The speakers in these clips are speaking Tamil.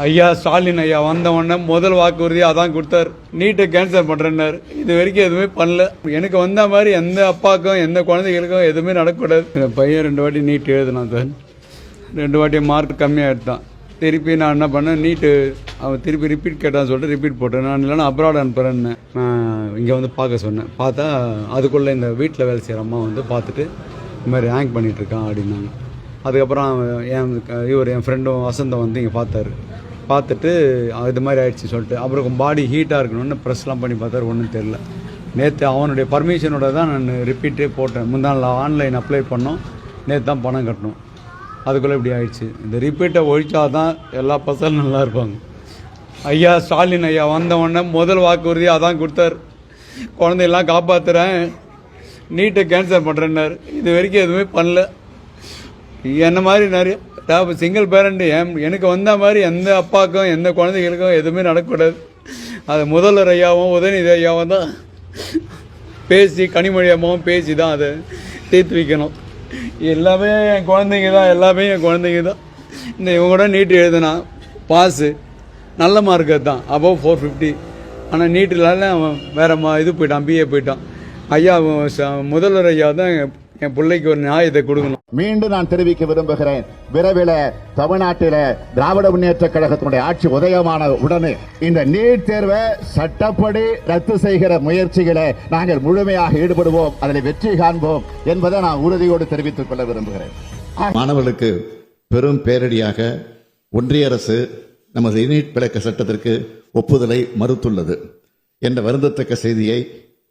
ஐயா ஸ்டாலின் ஐயா வந்த உடனே முதல் வாக்குறுதி அதான் கொடுத்தாரு. நீட்டை கேன்சல் பண்றேன்னாரு. இது வரைக்கும் எதுவுமே பண்ணல. எனக்கு வந்த மாதிரி எந்த அப்பாவுக்கும் எந்த குழந்தைகளுக்கும் எதுவுமே நடக்கக்கூடாது. என் பையன் ரெண்டு வாட்டி நீட் எழுதினான் சார். ரெண்டு வாட்டி மார்க் கம்மியாக எடுத்தான் திருப்பி நான் என்ன பண்ணேன்? நீட்டு அவன் திருப்பி ரிப்பீட் கேட்டான்னு சொல்லிட்டு ரிப்பீட் போட்டேன். நான் இல்லைன்னா அப்ராட் அனுப்புகிறேன்னு இங்கே வந்து பார்க்க சொன்னேன். பார்த்தா அதுக்குள்ளே இந்த வீட்டில் வேலை செய்கிற அம்மா வந்து பார்த்துட்டு இந்த மாதிரி ரேங்க் பண்ணிகிட்ருக்கான் இருக்கான் அப்படின்னாங்க. அதுக்கப்புறம் அவன் என் இவர் என் ஃப்ரெண்டும் வசந்தம் வந்து இங்கே பார்த்தாரு. பார்த்துட்டு இது மாதிரி ஆயிடுச்சு சொல்லிட்டு அப்புறம் பாடி ஹீட்டாக இருக்கணும்னு ப்ரெஸ்லாம் பண்ணி பார்த்தாரு ஒன்றும் தெரில நேற்று அவனுடைய பர்மிஷனோட தான் நான் ரிப்பீட்டே போட்டேன். முந்தாள் ஆன்லைன் அப்ளை பண்ணோம். நேற்று தான் பணம் கட்டணும். அதுக்குள்ளே இப்படி ஆயிடுச்சு. இந்த ரிப்பீட்டை ஒழிச்சா தான் எல்லா பசங்களும் நல்லா இருப்பாங்க. ஐயா ஸ்டாலின் ஐயா வந்தவொடனே முதல் வாக்குறுதி அதான் கொடுத்தாரு. குழந்தையெல்லாம் காப்பாற்றுறேன் நீட்டை கேன்சல் பண்ணுறேன்னாரு இது வரைக்கும் எதுவுமே பண்ணல. என்ன மாதிரி நிறைய சிங்கிள் பேரண்ட் எனக்கு வந்த மாதிரி எந்த அப்பாவுக்கும் எந்த குழந்தைகளுக்கும் எதுவுமே நடக்கக்கூடாது. அது முதல்வர் ஐயாவும் உதயநிதி ஐயாவும் தான். பேசி கனிமொழியாமாவும் பேசி தான் அதை தீர்த்து வைக்கணும். எல்லாமே என் குழந்தைங்க தான் எல்லாமே என் குழந்தைங்க தான். இந்த இவங்க நீட்டு எழுதுனா பாஸு நல்ல மார்க் தான் அபவ் ஃபோர் ஃபிஃப்டி ஆனால் நீட்டில் அவன் வேற மா இது போயிட்டான் பிஏ போயிட்டான். ஐயா அவன் முதல்வர் ஐயா தான் என் பிள்ளைக்கு ஒரு நியாயத்தை கொடுக்கணும். மீண்டும் நான் தெரிவிக்க விரும்புகிறேன். விரைவில் தமிழ்நாட்டில் திராவிட முன்னேற்ற கழகத்தினுடைய ஆட்சி உதயமான உடனே இந்த நீட் தேர்வை சட்டப்படி ரத்து செய்கிற முயற்சிகளை நாங்கள் முழுமையாக ஈடுபடுவோம். அதில் வெற்றி காண்போம் என்பதை நான் உறுதியோடு தெரிவித்துக் கொள்ள விரும்புகிறேன். மாணவர்களுக்கு பெரும் பேரடியாக ஒன்றிய அரசு நமது நீட் பிளக்க சட்டத்திற்கு ஒப்புதலை மறுத்துள்ளது. என்ற வருந்தத்தக்க செய்தியை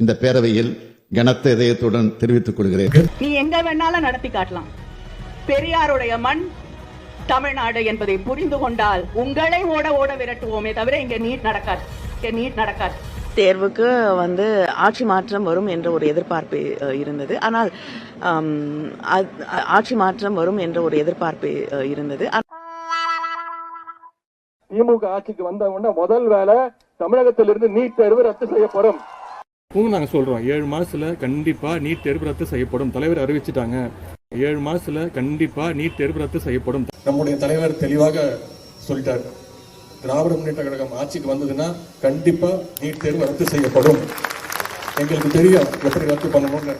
இந்த பேரவையில் கனத்த இதயத்துடன் தெரிவித்துக் கொள்கிறேன். நீ எங்க வேணாலும் நடத்தி காட்டலாம். பெரியாருடைய மண் தமிழ்நாடு என்பதை புரிந்து கொண்டால் உங்களை ஓட ஓட விரட்டுவோமே தவிர இங்க நீட் நடக்காது. இங்க நீட் நடக்காது. தேர்வுக்கு வந்து ஆட்சி மாற்றம் வரும் என்ற ஒரு எதிர்பார்ப்பு இருந்தது. ஆனால் ஆட்சி மாற்றம் வரும் என்ற ஒரு எதிர்பார்ப்பு இருந்தது. திமுக ஆட்சிக்கு வந்த உடனே முதல் வேலை தமிழகத்திலிருந்து நீட் தேர்வு ரத்து செய்யப்படும். இப்பவும் நாங்க சொல்றோம். ஏழு மாசத்துல கண்டிப்பா நீட் தேர்வு ரத்து செய்யப்படும். தலைவர் அறிவிச்சிட்டாங்க. ஏழு மாசத்துல கண்டிப்பா நீட் தேர்வு ரத்து செய்யப்படும். நம்முடைய தலைவர் தெளிவாக சொல்லிட்டார். திராவிட முன்னேற்ற கழகம் ஆட்சிக்கு வந்ததுன்னா கண்டிப்பா நீட் தேர்வு ரத்து செய்யப்படும். எங்களுக்கு தெரியும் எப்படி ரத்து பண்ணணும்னு.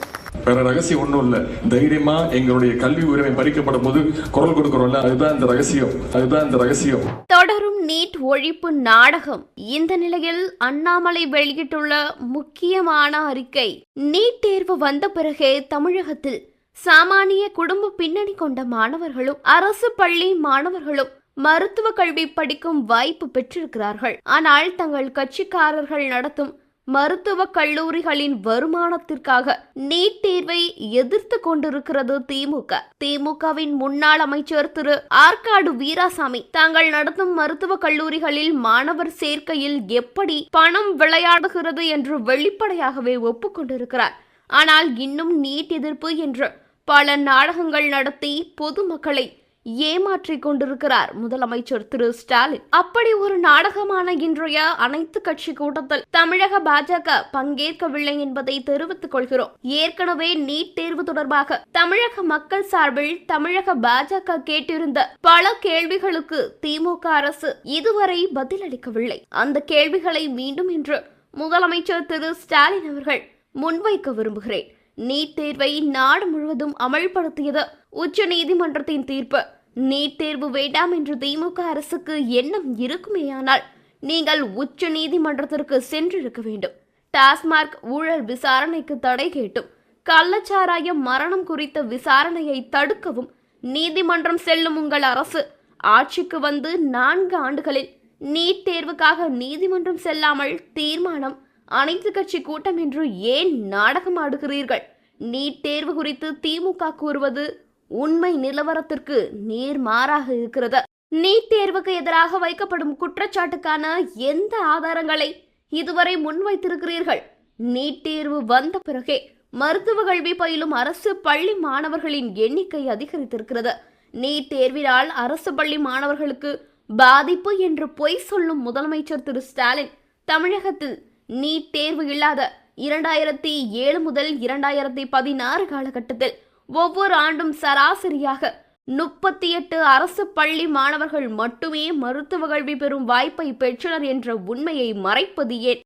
வேற ரகசியம் ஒன்றும் இல்லை. தைரியமா எங்களுடைய கல்வி உரிமை பறிக்கப்படும் போது குரல் கொடுக்கிறோம்ல? அதுதான் இந்த ரகசியம். அதுதான் இந்த ரகசியம். தொடரும் நீட் ஒழிப்பு நாடகம். இந்த நிலையில் அண்ணாமலை வெளியிட்டுள்ள முக்கியமான அறிக்கை. நீட் தேர்வு வந்த பிறகே தமிழகத்தில் சாமானிய குடும்ப பின்னணி கொண்ட மாணவர்களும் அரசு பள்ளி மாணவர்களும் மருத்துவ கல்வி படிக்கும் வாய்ப்பு பெற்றிருக்கிறார்கள். ஆனால் தங்கள் கட்சிக்காரர்கள் நடத்தும் மருத்துவக் கல்லூரிகளின் வருமானத்திற்காக நீட் தேர்வை எதிர்த்து கொண்டிருக்கிறது திமுக. திமுகவின் முன்னாள் அமைச்சர் திரு. ஆற்காடு வீராசாமி தாங்கள் நடத்தும் மருத்துவக் கல்லூரிகளில் மாணவர் சேர்க்கையில் எப்படி பணம் விளையாடுகிறது என்று வெளிப்படையாகவே ஒப்புக்கொண்டிருக்கிறார் ஆனால் இன்னும் நீட் எதிர்ப்பு என்று பல நாடகங்கள் நடத்தி பொதுமக்களை ஏமாற்றிக் கொண்டிருக்கிறார் முதலமைச்சர் திரு ஸ்டாலின். அப்படி ஒரு நாடகமான இன்றைய அனைத்து கட்சி கூட்டத்தில் தமிழக பாஜக பங்கேற்கவில்லை என்பதை தெரிவித்துக் கொள்கிறோம். ஏற்கனவே நீட் தேர்வு தொடர்பாக தமிழக மக்கள் சார்பில் தமிழக பாஜக கேட்டிருந்த பல கேள்விகளுக்கு திமுக அரசு இதுவரை பதிலளிக்கவில்லை. அந்த கேள்விகளை மீண்டும் இன்று முதலமைச்சர் திரு ஸ்டாலின் அவர்கள் முன்வைக்க விரும்புகிறேன். நீட் தேர்வை நாடு முழுவதும் அமல்படுத்தியது உச்ச நீதிமன்றத்தின் தீர்ப்பு. நீட் தேர்வு வேண்டாம் என்று திமுக அரசுக்கு எண்ணம் இருக்குமேயானால் நீங்கள் உச்ச நீதிமன்றத்திற்கு சென்றிருக்க வேண்டும். டாஸ்மார்க் ஊழல் விசாரணைக்கு தடை கேட்டும். கள்ளச்சாராய மரணம் குறித்த விசாரணையை தடுக்கவும் நீதிமன்றம் செல்லும் உங்கள் அரசு. ஆட்சிக்கு வந்து நான்கு ஆண்டுகளில் நீட் தேர்வுக்காக நீதிமன்றம் செல்லாமல் தீர்மானம் அனைத்து கட்சி கூட்டம் என்று ஏன் நாடகம் ஆடுகிறீர்கள் நீட் தேர்வு குறித்து திமுக கூறுவது உண்மை நிலவரத்திற்கு நேர்மாறாக இருக்கிறது. நீட் தேர்வுக்கு எதிராக வைக்கப்படும் குற்றச்சாட்டுக்கான எந்த ஆதாரங்களை இதுவரை முன்வைத்திருக்கிறீர்கள்? நீட் தேர்வு வந்த பிறகே மருத்துவ கல்வி பயிலும் அரசு பள்ளி மாணவர்களின் எண்ணிக்கை அதிகரித்திருக்கிறது. நீட் தேர்வினால் அரசு பள்ளி மாணவர்களுக்கு பாதிப்பு என்று பொய் சொல்லும் முதலமைச்சர் திரு ஸ்டாலின் தமிழகத்தில் நீட் தேர்வு இல்லாத இரண்டாயிரத்தி ஏழு முதல் இரண்டாயிரத்தி பதினாறு காலகட்டத்தில் ஒவ்வொரு ஆண்டும் சராசரியாக முப்பத்தி எட்டு அரசு பள்ளி மாணவர்கள் மட்டுமே மருத்துவ கல்வி பெறும் வாய்ப்பை பெற்றனர் என்ற உண்மையை மறைப்பது ஏன்?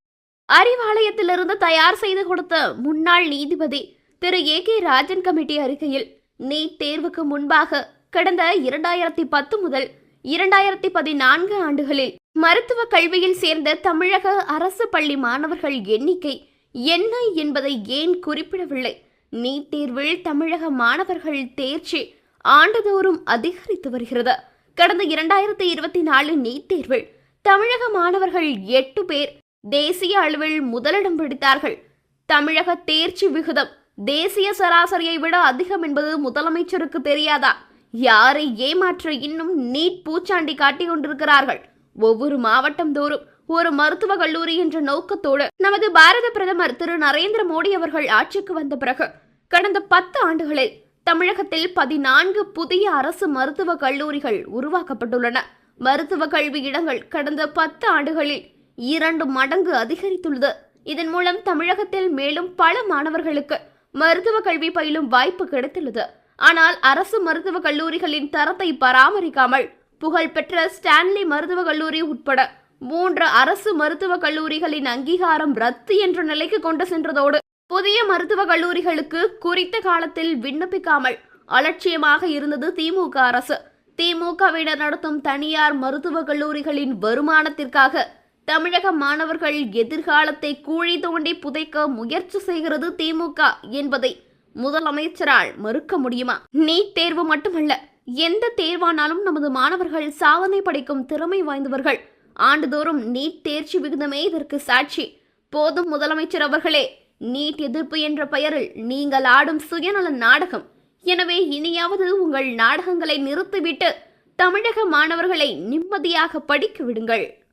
அறிவாலயத்திலிருந்து தயார் செய்து கொடுத்த முன்னாள் நீதிபதி Thiru A K Rajan committee அறிக்கையில் நீட் தேர்வுக்கு முன்பாக கடந்த இரண்டாயிரத்தி பத்து முதல் இரண்டாயிரத்தி பதினான்கு ஆண்டுகளில் மருத்துவ கல்வியில் சேர்ந்த தமிழக அரசு பள்ளி மாணவர்கள் எண்ணிக்கை என்ன என்பதை ஏன் குறிப்பிடவில்லை? நீட் தேர்வில் தமிழக மாணவர்கள் தேர்ச்சி ஆண்டுதோறும் அதிகரித்து வருகிறது. கடந்த இரண்டாயிரத்தி இருபத்தி நாலு நீட் தேர்வில் தமிழக மாணவர்கள் எட்டு பேர் தேசிய அளவில் முதலிடம் பிடித்தார்கள். தமிழக தேர்ச்சி விகிதம் தேசிய சராசரியை விட அதிகம் என்பது முதலமைச்சருக்கு தெரியாதா? யாரை ஏமாற்ற இன்னும் நீட் பூச்சாண்டி காட்டிக் கொண்டிருக்கிறார்கள் ஒவ்வொரு மாவட்டம் தோறும் ஒரு மருத்துவ கல்லூரி என்ற நோக்கத்தோடு நமது பாரத பிரதமர் திரு நரேந்திர மோடி அவர்கள் ஆட்சிக்கு வந்த பிறகு கடந்த பத்து ஆண்டுகளில் தமிழகத்தில் பதினான்கு புதிய அரசு மருத்துவ கல்லூரிகள் உருவாக்கப்பட்டுள்ளன. மருத்துவ கல்வி இடங்கள் கடந்த பத்து ஆண்டுகளில் இரண்டு மடங்கு அதிகரித்துள்ளது. இதன் மூலம் தமிழகத்தில் மேலும் பல மாணவர்களுக்கு மருத்துவ கல்வி பயிலும் வாய்ப்பு கிடைத்துள்ளது. ஆனால் அரசு மருத்துவக் கல்லூரிகளின் தரத்தை பராமரிக்காமல் புகழ்பெற்ற ஸ்டான்லி மருத்துவக் கல்லூரி உட்பட மூன்று அரசு மருத்துவக் கல்லூரிகளின் அங்கீகாரம் ரத்து என்ற நிலைக்கு கொண்டு சென்றதோடு புதிய மருத்துவக் கல்லூரிகளுக்கு குறித்த காலத்தில் விண்ணப்பிக்காமல் அலட்சியமாக இருந்தது திமுக அரசு. திமுகவினர் நடத்தும் தனியார் மருத்துவக் கல்லூரிகளின் வருமானத்திற்காக தமிழக மாணவர்கள் எதிர்காலத்தை கூழி தோண்டி புதைக்க முயற்சி செய்கிறது திமுக என்பதை முதலமைச்சரால் மறுக்க முடியுமா? நீட் தேர்வு மட்டுமல்ல எந்த தேர்வானாலும் நமது மாணவர்கள் சாதனை படைக்கும் திறமை வாய்ந்தவர்கள். ஆண்டுதோறும் நீட் தேர்ச்சி விகிதமே இதற்கு சாட்சி. போதும் முதலமைச்சர் அவர்களே நீட் எதிர்ப்பு என்ற பெயரில் நீங்கள் ஆடும் சுயநல நாடகம். எனவே இனியாவது உங்கள் நாடகங்களை நிறுத்திவிட்டு தமிழக மாணவர்களை நிம்மதியாக படிக்க விடுங்கள்.